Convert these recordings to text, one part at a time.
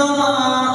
oh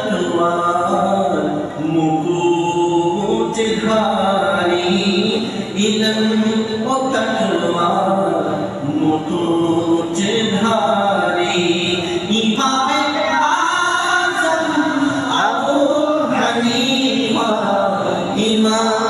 তাকওয়ার মুকুট ধারি ইলম ও তাকওয়ার মুকুট ধারি ইমামে আজম আবু হানিফা ইমামে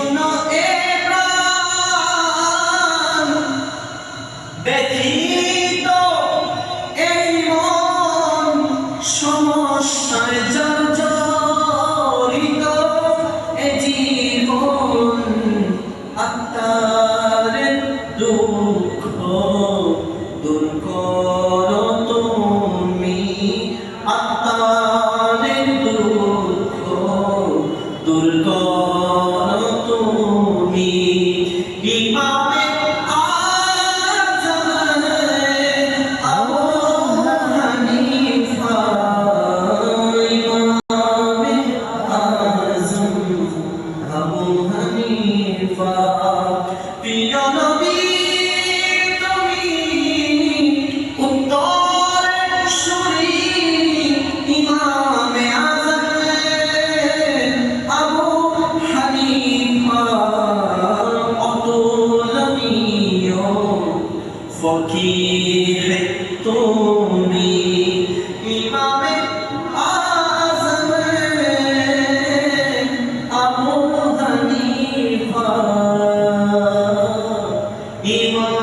ব্যথিত এই মন সমস্যায় জর্জরিত। এ জীবন আত্মার দুঃখ দূর করো তুমি। আত্মার দুঃখ দূর করো তুমি। ইমামে ফকির তুমি ইমামে আজম আবু হানিফা ইমাম